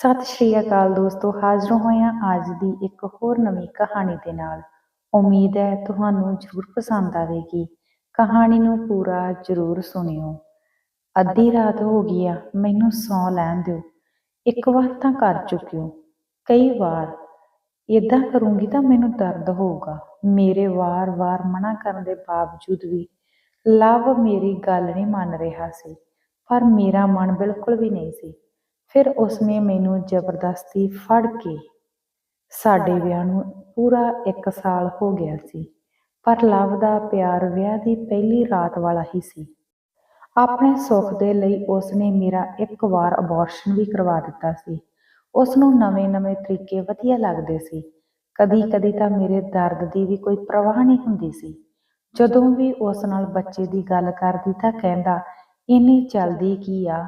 ਸਤਿ ਸ਼੍ਰੀ ਅਕਾਲ ਦੋਸਤੋ, ਹਾਜ਼ਰ ਹੋਏ ਹਾਂ ਅੱਜ ਦੀ ਇੱਕ ਹੋਰ ਨਵੀਂ ਕਹਾਣੀ ਦੇ ਨਾਲ। ਉਮੀਦ ਹੈ ਤੁਹਾਨੂੰ ਜ਼ਰੂਰ ਪਸੰਦ ਆਵੇਗੀ। ਕਹਾਣੀ ਨੂੰ ਪੂਰਾ ਜ਼ਰੂਰ ਸੁਣਿਓ। ਅੱਧੀ ਰਾਤ ਹੋ ਗਈ ਆ, ਮੈਨੂੰ ਸੌਂ ਲੈਣ ਦਿਓ। ਇੱਕ ਵਾਰ ਤਾਂ ਕਰ ਚੁੱਕਿਓ। ਕਈ ਵਾਰ ਇਦਾਂ ਕਰੂੰਗੀ ਤਾਂ ਮੈਨੂੰ ਦਰਦ ਹੋਊਗਾ। ਮੇਰੇ ਵਾਰ-ਵਾਰ ਮਨਾ ਕਰਨ ਦੇ ਬਾਵਜੂਦ ਵੀ ਲਵ ਮੇਰੀ ਗੱਲ ਨਹੀਂ ਮੰਨ ਰਿਹਾ ਸੀ, ਪਰ ਮੇਰਾ ਮਨ ਬਿਲਕੁਲ ਵੀ ਨਹੀਂ ਸੀ। ਫਿਰ ਉਸਨੇ ਮੈਨੂੰ ਜ਼ਬਰਦਸਤੀ ਫੜ ਕੇ ਸਾਡੇ ਵਿਆਹ ਨੂੰ ਪੂਰਾ 1 ਸਾਲ ਹੋ ਗਿਆ ਸੀ, ਪਰ ਲਵ ਦਾ ਪਿਆਰ ਵਿਆਹ ਦੀ ਪਹਿਲੀ ਰਾਤ ਵਾਲਾ ਹੀ ਸੀ। ਆਪਣੇ ਸੁੱਖ ਦੇ ਲਈ ਉਸਨੇ ਮੇਰਾ ਇੱਕ ਵਾਰ ਅਬੋਰਸ਼ਨ ਵੀ ਕਰਵਾ ਦਿੱਤਾ ਸੀ। ਉਸ ਨੂੰ ਨਵੇਂ-ਨਵੇਂ ਤਰੀਕੇ ਵਧੀਆ ਲੱਗਦੇ ਸੀ। ਕਦੀ-ਕਦੀ ਤਾਂ ਮੇਰੇ ਦਰਦ ਦੀ ਵੀ ਕੋਈ ਪਰਵਾਹ ਨਹੀਂ ਹੁੰਦੀ ਸੀ। ਜਦੋਂ ਵੀ ਉਸ ਨਾਲ ਬੱਚੇ ਦੀ ਗੱਲ ਕਰਦੀ ਤਾਂ ਕਹਿੰਦਾ, ਇੰਨੀ ਜਲਦੀ ਕੀ ਆ?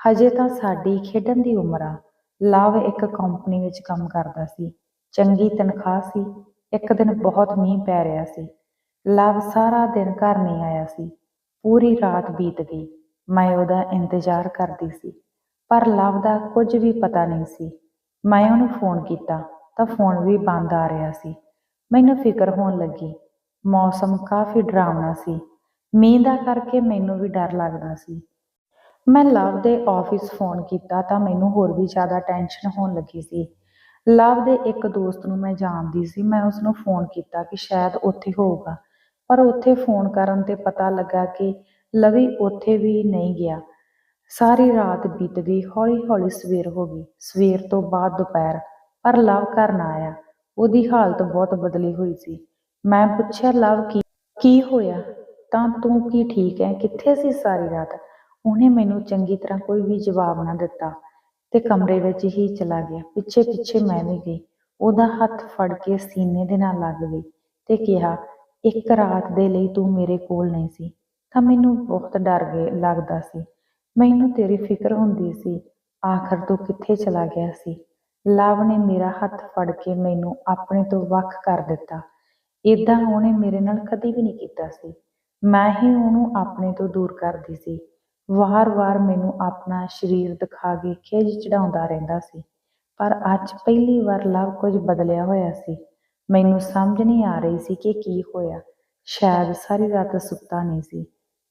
ਹਜੇ ਤਾਂ ਸਾਡੀ ਖੇਡਣ ਦੀ ਉਮਰ ਆ। ਲਵ ਇੱਕ ਕੰਪਨੀ ਵਿੱਚ ਕੰਮ ਕਰਦਾ ਸੀ। ਚੰਗੀ ਤਨਖਾਹ ਸੀ। ਇੱਕ ਦਿਨ ਬਹੁਤ ਮੀਂਹ ਪੈ ਰਿਹਾ ਸੀ। ਲਵ ਸਾਰਾ ਦਿਨ ਘਰ ਨਹੀਂ ਆਇਆ ਸੀ। ਪੂਰੀ ਰਾਤ ਬੀਤ ਗਈ ਮੈਂ ਉਹਦਾ ਇੰਤਜ਼ਾਰ ਕਰਦੀ ਸੀ। ਪਰ ਲਵ ਦਾ ਕੁਝ ਵੀ ਪਤਾ ਨਹੀਂ ਸੀ। ਮੈਂ ਉਹਨੂੰ ਫੋਨ ਕੀਤਾ ਤਾਂ ਫੋਨ ਵੀ ਬੰਦ ਆ ਰਿਹਾ ਸੀ। ਮੈਨੂੰ ਫਿਕਰ ਹੋਣ ਲੱਗੀ। ਮੌਸਮ ਕਾਫੀ ਡਰਾਵਣਾ ਸੀ। ਮੀਂਹ ਦਾ ਕਰਕੇ ਮੈਨੂੰ ਵੀ ਡਰ ਲੱਗਦਾ ਸੀ। ਮੈਂ ਲਵ ਦੇ ਆਫਿਸ ਫੋਨ ਕੀਤਾ ਤਾਂ ਮੈਨੂੰ ਹੋਰ ਵੀ ਜ਼ਿਆਦਾ ਟੈਨਸ਼ਨ ਹੋਣ ਲੱਗੀ ਸੀ। ਲਵ ਦੇ ਇੱਕ ਦੋਸਤ ਨੂੰ ਮੈਂ ਜਾਣਦੀ ਸੀ, ਮੈਂ ਉਸ ਨੂੰ ਫੋਨ ਕੀਤਾ ਕਿ ਸ਼ਾਇਦ ਉੱਥੇ ਹੋਊਗਾ। ਪਰ ਉੱਥੇ ਫੋਨ ਕਰਨ ਤੇ ਪਤਾ ਲੱਗਾ ਕਿ ਲਵੀ ਉੱਥੇ ਵੀ ਨਹੀਂ ਗਿਆ। ਸਾਰੀ ਰਾਤ ਬੀਤ ਗਈ ਹੌਲੀ ਹੌਲੀ ਸਵੇਰ ਹੋ ਗਈ। ਸਵੇਰ ਤੋਂ ਬਾਅਦ ਦੁਪਹਿਰ, ਪਰ ਲਵ ਘਰ ਨਾ ਆਇਆ। ਉਹਦੀ ਹਾਲਤ ਬਹੁਤ ਬਦਲੀ ਹੋਈ ਸੀ। ਮੈਂ ਪੁੱਛਿਆ, ਲਵ, ਕੀ ਕੀ ਹੋਇਆ? ਤਾਂ ਤੂੰ ਕੀ ਠੀਕ ਹੈ? ਕਿੱਥੇ ਸੀ ਸਾਰੀ ਰਾਤ? ਉਹਨੇ ਮੈਨੂੰ ਚੰਗੀ ਤਰ੍ਹਾਂ ਕੋਈ ਵੀ ਜਵਾਬ ਨਾ ਦਿੱਤਾ ਤੇ ਕਮਰੇ ਵਿੱਚ ਹੀ ਚਲਾ ਗਿਆ। ਪਿੱਛੇ ਪਿੱਛੇ ਮੈਂ ਵੀ ਗਈ। ਉਹਦਾ ਹੱਥ ਫੜ ਕੇ ਸੀਨੇ ਦੇ ਨਾਲ ਲੱਗ ਗਈ ਤੇ ਕਿਹਾ, ਇੱਕ ਰਾਤ ਦੇ ਲਈ ਤੂੰ ਮੇਰੇ ਕੋਲ ਨਹੀਂ ਸੀ। ਤਾਂ ਮੈਨੂੰ ਬਹੁਤ ਡਰ ਲੱਗਦਾ ਸੀ। ਮੈਨੂੰ ਤੇਰੀ ਫਿਕਰ ਹੁੰਦੀ ਸੀ, ਆਖਰ ਤੂੰ ਕਿੱਥੇ ਚਲਾ ਗਿਆ ਸੀ? ਲਵ ਨੇ ਮੇਰਾ ਹੱਥ ਫੜ ਕੇ ਮੈਨੂੰ ਆਪਣੇ ਤੋਂ ਵੱਖ ਕਰ ਦਿੱਤਾ। ਇਦਾਂ ਉਹਨੇ ਮੇਰੇ ਨਾਲ ਕਦੀ ਵੀ ਨਹੀਂ ਕੀਤਾ ਸੀ। ਮੈਂ ਹੀ ਉਹਨੂੰ ਆਪਣੇ ਤੋਂ ਦੂਰ ਕਰਦੀ ਸੀ। ਵਾਰ-ਵਾਰ ਮੈਨੂੰ ਆਪਣਾ ਸਰੀਰ ਦਿਖਾ ਕੇ ਖਿਝ ਚੜਾਉਂਦਾ ਰਹਿੰਦਾ ਸੀ, ਪਰ ਅੱਜ ਪਹਿਲੀ ਵਾਰ ਲਵ ਕੁਝ ਬਦਲਿਆ ਹੋਇਆ ਸੀ। ਮੈਨੂੰ ਸਮਝ ਨਹੀਂ ਆ ਰਹੀ ਸੀ ਕਿ ਕੀ ਹੋਇਆ। ਸ਼ਾਇਦ ਸਾਰੀ ਰਾਤ ਸੁੱਤਾ ਨਹੀਂ ਸੀ।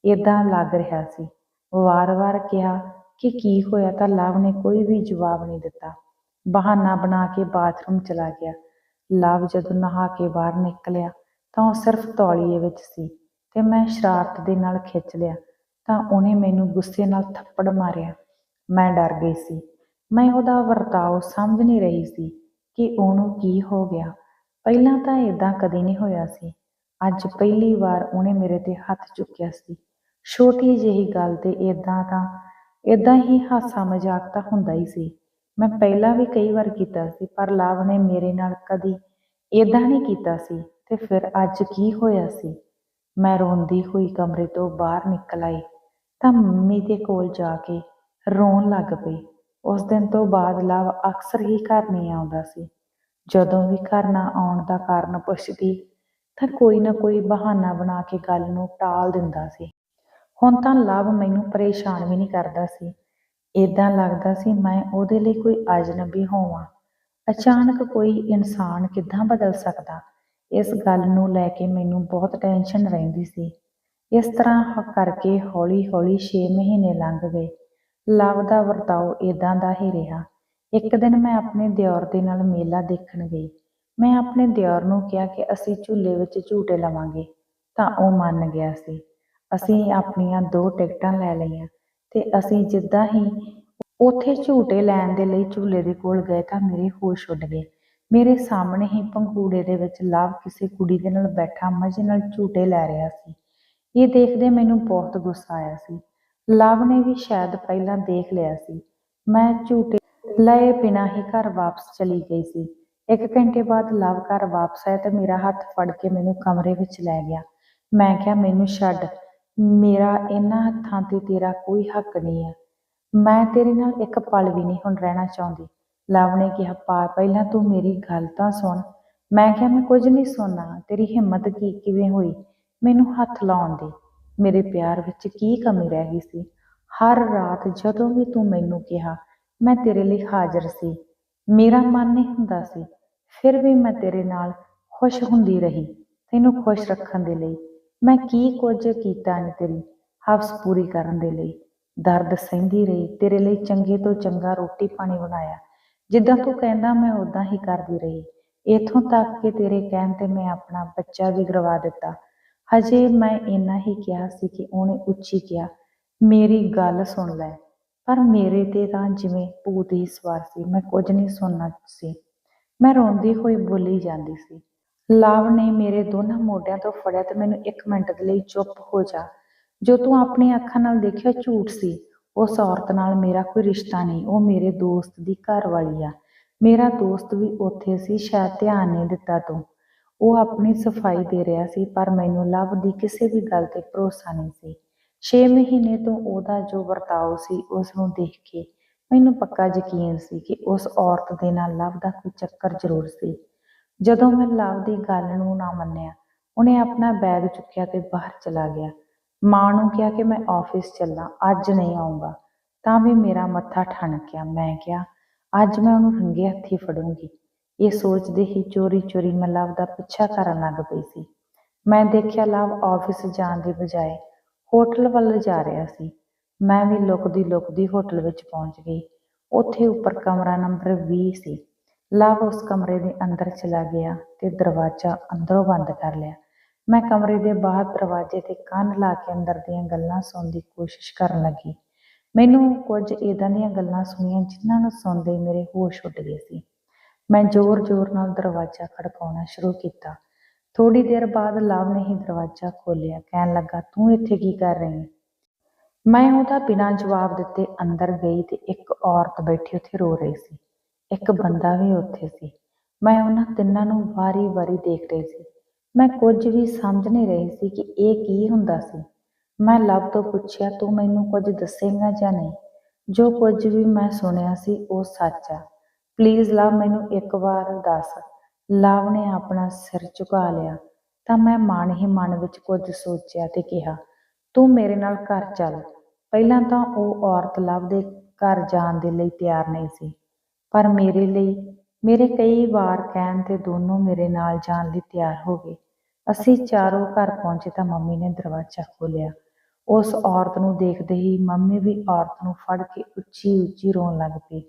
ਇਦਾਂ ਲੱਗ ਰਿਹਾ ਸੀ। ਵਾਰ-ਵਾਰ ਕਿਹਾ ਕਿ ਕੀ ਹੋਇਆ ਤਾਂ ਲਵ ਨੇ ਕੋਈ ਵੀ ਜਵਾਬ ਨਹੀਂ ਦਿੱਤਾ। ਬਹਾਨਾ ਬਣਾ ਕੇ ਬਾਥਰੂਮ ਚਲਾ ਗਿਆ। ਲਵ ਜਦੋਂ ਨਹਾ ਕੇ ਬਾਹਰ ਨਿਕਲਿਆ ਤਾਂ ਉਹ ਸਿਰਫ ਤੌਲੀਏ ਵਿੱਚ ਸੀ ਤੇ ਮੈਂ ਸ਼ਰਾਰਤ ਦੇ ਨਾਲ ਖਿੱਚ ਲਿਆ। ਤਾਂ ਉਹਨੇ ਮੈਨੂੰ ਗੁੱਸੇ ਨਾਲ ਥੱਪੜ ਮਾਰਿਆ। ਮੈਂ ਡਰ ਗਈ ਸੀ। ਮੈਂ ਉਹਦਾ ਵਰਤਾਓ ਸਮਝ ਨਹੀਂ ਰਹੀ ਸੀ ਕਿ ਉਹਨੂੰ ਕੀ ਹੋ ਗਿਆ। ਪਹਿਲਾਂ ਤਾਂ ਇਦਾਂ ਕਦੇ ਨਹੀਂ ਹੋਇਆ ਸੀ। ਅੱਜ ਪਹਿਲੀ ਵਾਰ ਉਹਨੇ ਮੇਰੇ ਤੇ ਹੱਥ ਚੁੱਕਿਆ ਸੀ। ਛੋਟੀ ਜਿਹੀ ਗੱਲ ਤੇ ਇਦਾਂ ਤਾਂ ਇਦਾਂ ਹੀ ਹਾਸਾ ਮਜ਼ਾਕ ਤਾਂ ਹੁੰਦਾ ਹੀ ਸੀ। ਮੈਂ ਪਹਿਲਾਂ ਵੀ ਕਈ ਵਾਰ ਕੀਤਾ ਸੀ, ਪਰ ਲਵ ਨੇ ਮੇਰੇ ਨਾਲ ਕਦੀ ਇਦਾਂ ਨਹੀਂ ਕੀਤਾ ਸੀ ਤੇ ਫਿਰ ਅੱਜ ਕੀ ਹੋਇਆ ਸੀ? ਮੈਂ ਰੋਂਦੀ ਹੋਈ ਕਮਰੇ ਤੋਂ ਬਾਹਰ ਨਿਕਲ ਆਈ। ਤਾਂ ਮੰਮੀ ਦੇ ਕੋਲ ਜਾ ਕੇ ਰੋਣ ਲੱਗ ਪਈ। ਉਸ ਦਿਨ ਤੋਂ ਬਾਅਦ ਲਵ ਅਕਸਰ ਹੀ ਘਰ ਨਹੀਂ ਆਉਂਦਾ ਸੀ। ਜਦੋਂ ਵੀ ਘਰ ਨਾ ਆਉਣ ਦਾ ਕਾਰਨ ਪੁੱਛਦੀ, ਤਾਂ ਕੋਈ ਨਾ ਕੋਈ ਬਹਾਨਾ ਬਣਾ ਕੇ ਗੱਲ ਨੂੰ ਟਾਲ ਦਿੰਦਾ ਸੀ। ਹੁਣ ਤਾਂ ਲਵ ਮੈਨੂੰ ਪਰੇਸ਼ਾਨ ਵੀ ਨਹੀਂ ਕਰਦਾ ਸੀ। ਇਦਾਂ ਲੱਗਦਾ ਸੀ, ਮੈਂ ਉਹਦੇ ਲਈ ਕੋਈ ਅਜਨਬੀ ਹੋਵਾਂ। ਅਚਾਨਕ ਕੋਈ ਇਨਸਾਨ ਕਿੱਦਾਂ ਬਦਲ ਸਕਦਾ? ਇਸ ਗੱਲ ਨੂੰ ਲੈ ਕੇ ਮੈਨੂੰ ਬਹੁਤ ਟੈਨਸ਼ਨ ਰਹਿੰਦੀ ਸੀ। ਇਸ ਤਰ੍ਹਾਂ ਕਰਕੇ ਹੌਲੀ-ਹੌਲੀ 6 ਮਹੀਨੇ ਲੰਘ ਗਏ। ਲਵ ਦਾ ਵਰਤਾਓ ਇਦਾਂ ਦਾ ਹੀ ਰਿਹਾ। ਇੱਕ ਦਿਨ ਮੈਂ ਆਪਣੇ ਦਿਓਰ ਦੇ ਨਾਲ ਮੇਲਾ ਦੇਖਣ ਗਈ। ਮੈਂ ਆਪਣੇ ਦਿਓਰ ਨੂੰ ਕਿਹਾ ਕਿ ਅਸੀਂ ਝੂਲੇ ਵਿੱਚ ਝੂਟੇ ਲਵਾਂਗੇ, ਤਾਂ ਉਹ ਮੰਨ ਗਿਆ ਸੀ। ਅਸੀਂ ਆਪਣੀਆਂ ਦੋ ਟਿਕਟਾਂ ਲੈ ਲਈਆਂ ਤੇ ਅਸੀਂ ਜਿੱਦਾਂ ਹੀ ਉੱਥੇ ਝੂਟੇ ਲੈਣ ਦੇ ਲਈ ਝੂਲੇ ਦੇ ਕੋਲ ਗਏ ਤਾਂ ਮੇਰੇ ਹੋਸ਼ ਉੱਡ ਗਏ। ਮੇਰੇ ਸਾਹਮਣੇ ਹੀ ਪੰਘੂੜੇ ਦੇ ਵਿੱਚ ਲਵ ਕਿਸੇ ਕੁੜੀ ਦੇ ਨਾਲ ਬੈਠਾ ਮਜ਼ੇ ਨਾਲ ਝੂਟੇ ਲੈ ਰਿਹਾ ਸੀ। ਇਹ ਦੇਖਦੇ ਮੈਨੂੰ ਬਹੁਤ ਗੁੱਸਾ ਆਇਆ ਸੀ। ਲਵ ਨੇ ਵੀ ਸ਼ਾਇਦ ਪਹਿਲਾਂ ਦੇਖ ਲਿਆ ਸੀ। ਮੈਂ ਝੂਟੇ ਲਏ ਬਿਨਾਂ ਹੀ ਘਰ ਵਾਪਸ ਚਲੀ ਗਈ ਸੀ। ਇੱਕ ਘੰਟੇ ਬਾਅਦ ਲਵ ਘਰ ਵਾਪਸ ਆਇਆ ਤੇ ਮੇਰਾ ਹੱਥ ਫੜ ਕੇ ਮੈਨੂੰ ਕਮਰੇ ਵਿੱਚ ਲੈ ਗਿਆ। ਮੈਂ ਕਿਹਾ, ਮੈਨੂੰ ਛੱਡ। ਮੇਰਾ ਇਹਨਾਂ ਹੱਥਾਂ ਤੇ ਤੇਰਾ ਕੋਈ ਹੱਕ ਨਹੀਂ ਹੈ ਮੈਂ ਤੇਰੇ ਨਾਲ ਇੱਕ ਪਲ ਵੀ ਨਹੀਂ ਹੁਣ ਰਹਿਣਾ ਚਾਹੁੰਦੀ ਲਵ ਨੇ ਕਿਹਾ, ਪਾ, ਪਹਿਲਾਂ ਤੂੰ ਮੇਰੀ ਗੱਲ ਤਾਂ ਸੁਣ। ਮੈਂ ਕਿਹਾ, ਮੈਂ ਕੁਝ ਨਹੀਂ ਸੁਣਨਾ। ਤੇਰੀ ਹਿੰਮਤ ਕੀ, ਕਿਵੇਂ ਹੋਈ? ਮੈਨੂੰ ਹੱਥ ਲਾਉਣ ਦੀ। ਮੇਰੇ ਪਿਆਰ ਵਿੱਚ ਕੀ ਕਮੀ ਰਹਿ ਗਈ ਸੀ? ਹਰ ਰਾਤ ਜਦੋਂ ਵੀ ਤੂੰ ਮੈਨੂੰ ਕਿਹਾ, ਮੈਂ ਤੇਰੇ ਲਈ ਹਾਜ਼ਰ ਸੀ। ਮੇਰਾ ਮਨ ਨਹੀਂ ਹੁੰਦਾ ਸੀ। ਫਿਰ ਵੀ ਮੈਂ ਤੇਰੇ ਨਾਲ ਖੁਸ਼ ਹੁੰਦੀ ਰਹੀ, ਤੈਨੂੰ ਖੁਸ਼ ਰੱਖਣ ਦੇ ਲਈ। ਮੈਂ ਕੀ ਕੁਝ ਕੀਤਾ ਨਹੀਂ ਤੇਰੀ ਹਵਸ ਪੂਰੀ ਕਰਨ ਦੇ ਲਈ? ਦਰਦ ਸਹਿੰਦੀ ਰਹੀ, ਤੇਰੇ ਲਈ ਚੰਗੇ ਤੋਂ ਚੰਗਾ ਰੋਟੀ ਪਾਣੀ ਬਣਾਇਆ। ਜਿੱਦਾਂ ਤੂੰ ਕਹਿੰਦਾ, ਮੈਂ ਉਦਾਂ ਹੀ ਕਰਦੀ ਰਹੀ। ਇਥੋਂ ਤੱਕ ਕਿ ਤੇਰੇ ਕਹਿਣ ਤੇ ਮੈਂ ਆਪਣਾ ਬੱਚਾ ਵੀ ਗਰਵਾ ਦਿੱਤਾ। ਹਜੇ ਮੈਂ ਇੰਨਾ ਹੀ ਕਿਹਾ ਸੀ ਕਿ ਉਹਨੇ ਉੱਚੀ ਕਿਹਾ, ਮੇਰੀ ਗੱਲ ਸੁਣ ਲੈ। ਪਰ ਮੇਰੇ ਤੇ ਤਾਂ ਜਿਵੇਂ ਭੂਤ ਹੀ ਸਵਾਰ ਸੀ, ਮੈਂ ਕੁਝ ਨਹੀਂ ਸੁਣਨਾ ਸੀ। ਮੈਂ ਰੋਂਦੀ ਹੋਈ ਬੋਲੀ ਜਾਂਦੀ ਸੀ, ਲਵ ਨੇ ਮੇਰੇ ਦੋਨਾਂ ਮੋਢਿਆਂ ਤੋਂ ਫੜਿਆ ਤੇ ਮੈਨੂੰ ਇੱਕ ਮਿੰਟ ਦੇ ਲਈ ਚੁੱਪ ਹੋ ਜਾ। ਜੋ ਤੂੰ ਆਪਣੀ ਅੱਖਾਂ ਨਾਲ ਦੇਖਿਆ ਝੂਠ ਸੀ, ਉਸ ਔਰਤ ਨਾਲ ਮੇਰਾ ਕੋਈ ਰਿਸ਼ਤਾ ਨਹੀਂ, ਉਹ ਮੇਰੇ ਦੋਸਤ ਦੀ ਘਰ ਵਾਲੀ ਆ। ਮੇਰਾ ਦੋਸਤ ਵੀ ਉੱਥੇ ਸੀ, ਸ਼ਾਇਦ ਧਿਆਨ ਨਹੀਂ ਦਿੱਤਾ ਤੂੰ। ਉਹ ਆਪਣੀ ਸਫ਼ਾਈ ਦੇ ਰਿਹਾ ਸੀ, ਪਰ ਮੈਨੂੰ ਲਵ ਦੀ ਕਿਸੇ ਵੀ ਗੱਲ ਤੇ ਭਰੋਸਾ ਨਹੀਂ ਸੀ। 6 ਮਹੀਨੇ ਤੋਂ ਉਹਦਾ ਜੋ ਵਰਤਾਓ ਸੀ, ਉਸ ਨੂੰ ਦੇਖ ਕੇ ਮੈਨੂੰ ਪੱਕਾ ਯਕੀਨ ਸੀ ਕਿ ਉਸ ਔਰਤ ਦੇ ਨਾਲ ਲਵ ਦਾ ਕੋਈ ਚੱਕਰ ਜ਼ਰੂਰ ਸੀ। ਜਦੋਂ ਮੈਂ ਲਵ ਦੀ ਗੱਲ ਨੂੰ ਨਾ ਮੰਨਿਆ, ਉਹਨੇ ਆਪਣਾ ਬੈਗ ਚੁੱਕਿਆ ਤੇ ਬਾਹਰ ਚਲਾ ਗਿਆ। ਮਾਂ ਨੂੰ ਕਿਹਾ ਕਿ ਮੈਂ ਆਫਿਸ ਚੱਲਾਂ, ਅੱਜ ਨਹੀਂ ਆਉਂਗਾ ਤਾਂ ਵੀ ਮੇਰਾ ਮੱਥਾ ਠਣਕਿਆ। ਮੈਂ ਕਿਹਾ, ਅੱਜ ਮੈਂ ਉਹਨੂੰ ਰੰਗੇ ਹੱਥੀ ਫੜੂੰਗੀ। ਇਹ ਸੋਚਦੇ ਹੀ ਚੋਰੀ ਚੋਰੀ ਮੈਂ ਲਵ ਦਾ ਪਿੱਛਾ ਕਰਨ ਲੱਗ ਪਈ ਸੀ। ਮੈਂ ਦੇਖਿਆ ਲਵ ਆਫਿਸ ਜਾਣ ਦੀ ਬਜਾਏ ਹੋਟਲ ਵੱਲ ਜਾ ਰਿਹਾ ਸੀ। ਮੈਂ ਵੀ ਲੁਕਦੀ ਲੁਕਦੀ ਹੋਟਲ ਵਿੱਚ ਪਹੁੰਚ ਗਈ। ਉੱਥੇ ਉੱਪਰ ਕਮਰਾ ਨੰਬਰ 20 ਸੀ। ਲਵ ਉਸ ਕਮਰੇ ਦੇ ਅੰਦਰ ਚਲਾ ਗਿਆ ਤੇ ਦਰਵਾਜ਼ਾ ਅੰਦਰੋਂ ਬੰਦ ਕਰ ਲਿਆ। ਮੈਂ ਕਮਰੇ ਦੇ ਬਾਹਰ ਦਰਵਾਜ਼ੇ ਤੇ ਕੰਨ ਲਾ ਕੇ ਅੰਦਰ ਦੀਆਂ ਗੱਲਾਂ ਸੁਣਨ ਦੀ ਕੋਸ਼ਿਸ਼ ਕਰਨ ਲੱਗੀ। ਮੈਨੂੰ ਕੁਝ ਇਦਾਂ ਦੀਆਂ ਗੱਲਾਂ ਸੁਣੀਆਂ ਜਿਨ੍ਹਾਂ ਨੂੰ ਸੁਣਦੇ ਮੇਰੇ ਹੋਸ਼ ਉੱਡ ਗਏ ਸੀ। ਮੈਂ ਜ਼ੋਰ-ਜ਼ੋਰ ਨਾਲ ਦਰਵਾਜ਼ਾ ਖੜਕਾਉਣਾ ਸ਼ੁਰੂ ਕੀਤਾ। ਥੋੜ੍ਹੀ ਦੇਰ ਬਾਅਦ ਲਵ ਨੇ ਹੀ ਦਰਵਾਜ਼ਾ ਖੋਲ੍ਹਿਆ, ਕਹਿਣ ਲੱਗਾ, ਤੂੰ ਇੱਥੇ ਕੀ ਕਰ ਰਹੀ ਹੈ ਮੈਂ ਉਹਦਾ ਬਿਨਾਂ ਜਵਾਬ ਦਿੱਤੇ ਅੰਦਰ ਗਈ ਤੇ ਇੱਕ ਔਰਤ ਬੈਠੀ ਉੱਥੇ ਰੋ ਰਹੀ ਸੀ। ਇੱਕ ਬੰਦਾ ਵੀ ਉੱਥੇ ਸੀ। ਮੈਂ ਉਹਨਾਂ ਤਿੰਨਾਂ ਨੂੰ ਵਾਰੀ-ਵਾਰੀ ਦੇਖ ਰਹੀ ਸੀ। ਮੈਂ ਕੁਝ ਵੀ ਸਮਝ ਨਹੀਂ ਰਹੀ ਸੀ ਕਿ ਇਹ ਕੀ ਹੁੰਦਾ ਸੀ। ਮੈਂ ਲਵ ਤੋਂ ਪੁੱਛਿਆ, ਤੂੰ ਮੈਨੂੰ ਕੁਝ ਦੱਸੇਂਗਾ ਜਾਂ ਨਹੀਂ? ਜੋ ਕੁਝ ਵੀ ਮੈਂ ਸੁਣਿਆ ਸੀ, ਉਹ ਸੱਚ ਆ। ਪਲੀਜ਼ ਲਵ, ਮੈਨੂੰ ਇੱਕ ਵਾਰ ਦੱਸ। ਲਵ ਨੇ ਆਪਣਾ ਸਿਰ ਝੁਕਾ ਲਿਆ, ਤਾਂ ਮੈਂ ਮਨ ਹੀ ਮਨ ਵਿੱਚ ਕੁਝ ਸੋਚਿਆ ਤੇ ਕਿਹਾ, ਤੂੰ ਮੇਰੇ ਨਾਲ ਘਰ ਚੱਲ। ਪਹਿਲਾਂ ਤਾਂ ਉਹ ਔਰਤ ਲਵ ਦੇ ਘਰ ਜਾਣ ਦੇ ਲਈ ਤਿਆਰ ਨਹੀਂ ਸੀ, ਪਰ ਮੇਰੇ ਲਈ, ਮੇਰੇ ਕਈ ਵਾਰ ਕਹਿਣ ਤੇ ਦੋਨੋਂ ਮੇਰੇ ਨਾਲ ਜਾਣ ਲਈ ਤਿਆਰ ਹੋ ਗਏ। ਅਸੀਂ ਚਾਰੋਂ ਘਰ ਪਹੁੰਚੇ ਤਾਂ ਮੰਮੀ ਨੇ ਦਰਵਾਜ਼ਾ ਖੋਲ੍ਹਿਆ। ਉਸ ਔਰਤ ਨੂੰ ਦੇਖਦੇ ਹੀ ਮੰਮੀ ਵੀ ਔਰਤ ਨੂੰ ਫੜ ਕੇ ਉੱਚੀ ਉੱਚੀ ਰੋਣ ਲੱਗ ਪਈ।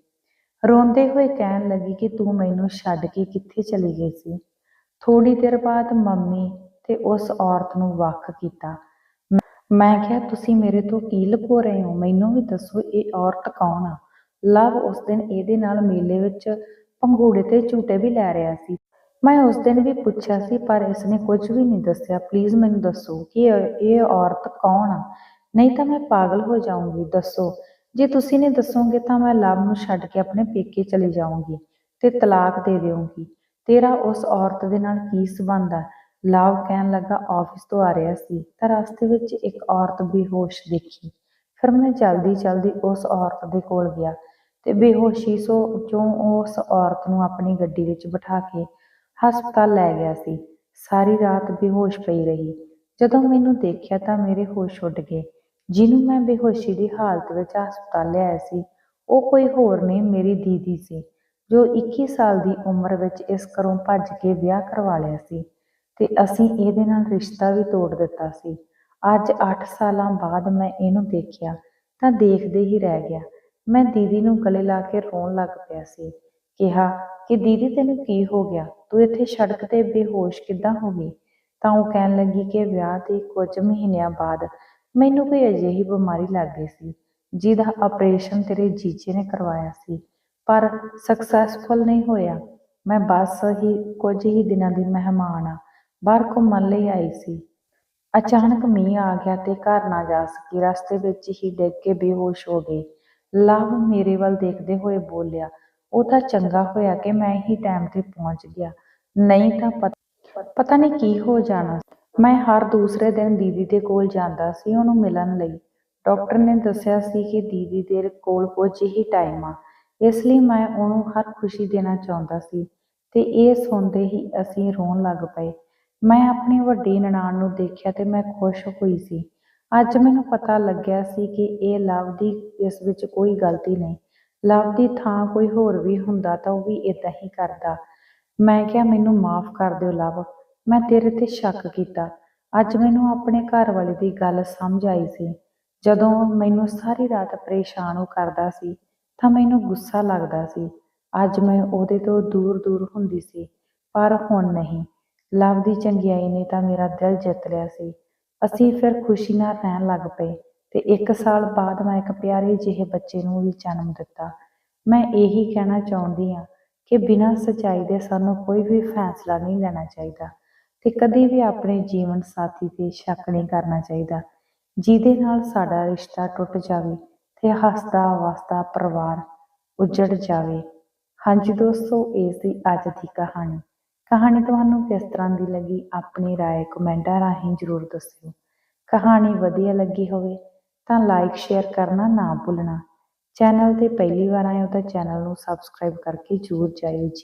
ਰੋਂਦੇ ਹੋਏ ਕਹਿਣ ਲੱਗੀ ਕਿ ਤੂੰ ਮੈਨੂੰ ਛੱਡ ਕੇ ਕਿੱਥੇ ਚਲੀ ਗਈ ਸੀ? ਥੋੜੀ ਦੇਰ ਬਾਅਦ ਮੰਮੀ ਤੇ ਉਸ ਔਰਤ ਨੂੰ ਵੱਖ ਕੀਤਾ। ਮੈਂ ਕਿਹਾ, ਤੁਸੀਂ ਮੇਰੇ ਤੋਂ ਕੀ ਲੁਕੋ ਰਹੇ ਹੋ? ਮੈਨੂੰ ਵੀ ਦੱਸੋ, ਇਹ ਔਰਤ ਕੌਣ ਆ? ਲਵ ਉਸ ਦਿਨ ਇਹਦੇ ਨਾਲ ਮੇਲੇ ਵਿੱਚ ਪੰਘੂੜੇ ਤੇ ਝੂਟੇ ਵੀ ਲੈ ਰਿਹਾ ਸੀ। ਮੈਂ ਉਸ ਦਿਨ ਵੀ ਪੁੱਛਿਆ ਸੀ, ਪਰ ਇਸਨੇ ਕੁਝ ਵੀ ਨਹੀਂ ਦੱਸਿਆ। ਪਲੀਜ਼ ਮੈਨੂੰ ਦੱਸੋ ਕਿ ਇਹ ਇਹ ਔਰਤ ਕੌਣ ਆ? ਨਹੀਂ ਤਾਂ ਮੈਂ ਪਾਗਲ ਹੋ ਜਾਊਂਗੀ, ਦੱਸੋ। ਜੇ ਤੁਸੀਂ ਨੇ ਦੱਸੋਗੇ ਤਾਂ ਮੈਂ ਲਵ ਨੂੰ ਛੱਡ ਕੇ ਆਪਣੇ ਪੇਕੇ ਚਲੀ ਜਾਊਂਗੀ ਤੇ ਤਲਾਕ ਦੇ ਦੇਵਾਂਗੀ ਤੇਰਾ ਉਸ ਔਰਤ ਦੇ ਨਾਲ ਕੀ ਸਬੰਧ ਆ? ਲਵ ਕਹਿਣ ਲੱਗਾ, ਆਫਿਸ ਤੋਂ ਆ ਰਿਹਾ ਸੀ, ਤਾਂ ਰਸਤੇ ਵਿੱਚ ਇੱਕ ਔਰਤ ਬੇਹੋਸ਼ ਦੇਖੀ। ਫਿਰ ਮੈਂ ਜਲਦੀ ਜਲਦੀ ਉਸ ਔਰਤ ਦੇ ਕੋਲ ਗਿਆ ਤੇ ਬੇਹੋਸ਼ੀ ਸੋ ਚੋਂ ਉਸ ਔਰਤ ਨੂੰ ਆਪਣੀ ਗੱਡੀ ਵਿੱਚ ਬਿਠਾ ਕੇ ਹਸਪਤਾਲ ਲੈ ਗਿਆ ਸੀ। ਸਾਰੀ ਰਾਤ ਬੇਹੋਸ਼ ਪਈ ਰਹੀ। ਜਦੋਂ ਮੈਨੂੰ ਦੇਖਿਆ ਤਾਂ ਮੇਰੇ ਹੋਸ਼ ਉੱਡ ਗਏ। ਜਿਹਨੂੰ ਮੈਂ ਬੇਹੋਸ਼ੀ ਦੀ ਹਾਲਤ ਵਿੱਚ ਹਸਪਤਾਲ ਲਿਆਇਆ ਸੀ, ਉਹ ਕੋਈ ਹੋਰ ਨਹੀਂ ਮੇਰੀ ਦੀਦੀ ਸੀ, ਜੋ 21 ਸਾਲ ਦੀ ਉਮਰ ਵਿੱਚ ਇਸ ਘਰੋਂ ਭੱਜ ਕੇ ਵਿਆਹ ਕਰਵਾ ਲਿਆ ਸੀ ਤੇ ਅਸੀਂ ਇਹਦੇ ਨਾਲ ਰਿਸ਼ਤਾ ਵੀ ਤੋੜ ਦਿੱਤਾ ਸੀ। ਅੱਜ 8 ਸਾਲਾਂ ਬਾਅਦ ਮੈਂ ਇਹਨੂੰ ਦੇਖਿਆ ਤਾਂ ਦੇਖਦੇ ਹੀ ਰਹਿ ਗਿਆ। ਮੈਂ ਦੀਦੀ ਨੂੰ ਗਲੇ ਲਾ ਕੇ ਰੋਣ ਲੱਗ ਪਿਆ ਸੀ, ਕਿਹਾ, ਕਿ ਦੀਦੀ ਤੈਨੂੰ ਕੀ ਹੋ ਗਿਆ? ਤੂੰ ਇੱਥੇ ਸੜਕ ਤੇ ਬੇਹੋਸ਼ ਕਿੱਦਾਂ ਹੋ ਗਈ? ਤਾਂ ਉਹ ਕਹਿਣ ਲੱਗੀ ਕਿ ਵਿਆਹ ਦੇ ਕੁਝ ਮਹੀਨਿਆਂ ਬਾਅਦ ਮੈਨੂੰ ਕੋਈ ਅਜਿਹੀ ਬਿਮਾਰੀ ਲੱਗ ਗਈ ਸੀ, ਜਿਹਦਾ ਆਪਰੇਸ਼ਨ ਤੇਰੇ ਜੀਜੇ ਨੇ ਕਰਵਾਇਆ ਸੀ, ਪਰ ਸਕਸੈਸਫੁਲ ਨਹੀਂ ਹੋਇਆ। ਮੈਂ ਬਸ ਹੀ ਕੁਝ ਹੀ ਦਿਨਾਂ ਦੀ ਮਹਿਮਾਨ ਆ, ਬਾਹਰ ਘੁੰਮਣ ਲਈ ਆਈ ਸੀ। ਅਚਾਨਕ ਮੀਂਹ ਆ ਗਿਆ ਤੇ ਘਰ ਨਾ ਜਾ ਸਕੀ, ਰਸਤੇ ਵਿੱਚ ਹੀ ਡਿੱਗ ਕੇ ਬੇਹੋਸ਼ ਹੋ ਗਈ। ਲਵ ਮੇਰੇ ਵੱਲ ਦੇਖਦੇ ਹੋਏ ਬੋਲਿਆ, ਉਹ ਤਾਂ ਚੰਗਾ ਹੋਇਆ ਕਿ ਮੈਂ ਹੀ ਟਾਈਮ ਤੇ ਪਹੁੰਚ ਗਿਆ, ਨਹੀਂ ਤਾਂ ਪਤ- ਪਤਾ ਨਹੀਂ ਕੀ ਹੋ ਜਾਣਾ। ਮੈਂ ਹਰ ਦੂਸਰੇ ਦਿਨ ਦੀਦੀ ਦੇ ਕੋਲ ਜਾਂਦਾ ਸੀ ਉਹਨੂੰ ਮਿਲਣ ਲਈ। ਡਾਕਟਰ ਨੇ ਦੱਸਿਆ ਸੀ ਕਿ ਦੀਦੀ ਦੇ ਕੋਲ ਕੁਝ ਹੀ ਟਾਈਮ ਆ। ਇਸ ਲਈ ਮੈਂ ਉਹਨੂੰ ਹਰ ਖੁਸ਼ੀ ਦੇਣਾ ਚਾਹੁੰਦਾ ਸੀ ਤੇ ਇਹ ਸੁਣਦੇ ਹੀ ਅਸੀਂ ਰੋਣ ਲੱਗ ਪਏ। ਮੈਂ ਆਪਣੀ ਵੱਡੀ ਨਨਾਣ ਨੂੰ ਦੇਖਿਆ ਤੇ ਮੈਂ ਖੁਸ਼ ਹੋਈ ਸੀ। ਅੱਜ ਮੈਨੂੰ ਪਤਾ ਲੱਗਿਆ ਸੀ ਕਿ ਇਹ ਲਵ ਦੀ ਇਸ ਵਿੱਚ ਕੋਈ ਗਲਤੀ ਨਹੀਂ। ਲਵ ਦੀ ਥਾਂ ਕੋਈ ਹੋਰ ਵੀ ਹੁੰਦਾ ਤਾਂ ਉਹ ਵੀ ਇਦਾਂ ਹੀ ਕਰਦਾ। ਮੈਂ ਕਿਹਾ, ਮੈਨੂੰ ਮਾਫ ਕਰ ਦਿਓ ਲਵ। ਮੈਂ ਤੇਰੇ ਤੇ ਸ਼ੱਕ ਕੀਤਾ। ਅੱਜ ਮੈਨੂੰ ਆਪਣੇ ਘਰ ਵਾਲੇ ਦੀ ਗੱਲ ਸਮਝ ਆਈ ਸੀ। ਜਦੋਂ ਮੈਨੂੰ ਸਾਰੀ ਰਾਤ ਪਰੇਸ਼ਾਨ ਉਹ ਕਰਦਾ ਸੀ, ਤਾਂ ਮੈਨੂੰ ਗੁੱਸਾ ਲੱਗਦਾ ਸੀ। ਅੱਜ ਮੈਂ ਉਹਦੇ ਤੋਂ ਦੂਰ ਦੂਰ ਹੁੰਦੀ ਸੀ, ਪਰ ਹੁਣ ਨਹੀਂ। ਲਵ ਦੀ ਚੰਗਿਆਈ ਨੇ ਤਾਂ ਮੇਰਾ ਦਿਲ ਜਿੱਤ ਲਿਆ ਸੀ। ਅਸੀਂ ਫਿਰ ਖੁਸ਼ੀ ਨਾਲ ਰਹਿਣ ਲੱਗ ਪਏ ਤੇ ਇੱਕ ਸਾਲ ਬਾਅਦ ਮੈਂ ਇੱਕ ਪਿਆਰੇ ਜਿਹੇ ਬੱਚੇ ਨੂੰ ਵੀ ਜਨਮ ਦਿੱਤਾ। ਮੈਂ ਇਹੀ ਕਹਿਣਾ ਚਾਹੁੰਦੀ ਹਾਂ ਕਿ ਬਿਨਾਂ ਸੱਚਾਈ ਦੇ ਸਾਨੂੰ ਕੋਈ ਵੀ ਫੈਸਲਾ ਨਹੀਂ ਲੈਣਾ ਚਾਹੀਦਾ। ਤੇ ਕਦੇ ਵੀ ਆਪਣੇ ਜੀਵਨ ਸਾਥੀ ਤੇ ਸ਼ੱਕ ਨਹੀਂ ਕਰਨਾ ਚਾਹੀਦਾ ਜਿਹਦੇ ਨਾਲ ਸਾਡਾ ਰਿਸ਼ਤਾ ਟੁੱਟ ਜਾਵੇ ਤੇ ਹੱਸਦਾ ਵਸਦਾ ਪਰਿਵਾਰ ਉਜੜ ਜਾਵੇ ਹਾਂਜੀ ਦੋਸਤੋ ਇਹ ਸੀ ਅੱਜ ਦੀ ਕਹਾਣੀ ਕਹਾਣੀ ਤੁਹਾਨੂੰ ਕਿਸ ਤਰ੍ਹਾਂ ਦੀ ਲੱਗੀ ਆਪਣੀ رائے ਕਮੈਂਟਾਂ ਰਾਹੀਂ ਜ਼ਰੂਰ ਦੱਸਿਓ ਕਹਾਣੀ ਵਧੀਆ ਲੱਗੀ ਹੋਵੇ ਤਾਂ ਲਾਈਕ ਸ਼ੇਅਰ ਕਰਨਾ ਨਾ ਭੁੱਲਣਾ ਚੈਨਲ ਤੇ ਪਹਿਲੀ ਵਾਰ ਆਏ ਹੋ ਤਾਂ ਚੈਨਲ ਨੂੰ ਸਬਸਕ੍ਰਾਈਬ ਕਰਕੇ ਜ਼ਰੂਰ ਜਾਇਓ ਜੀ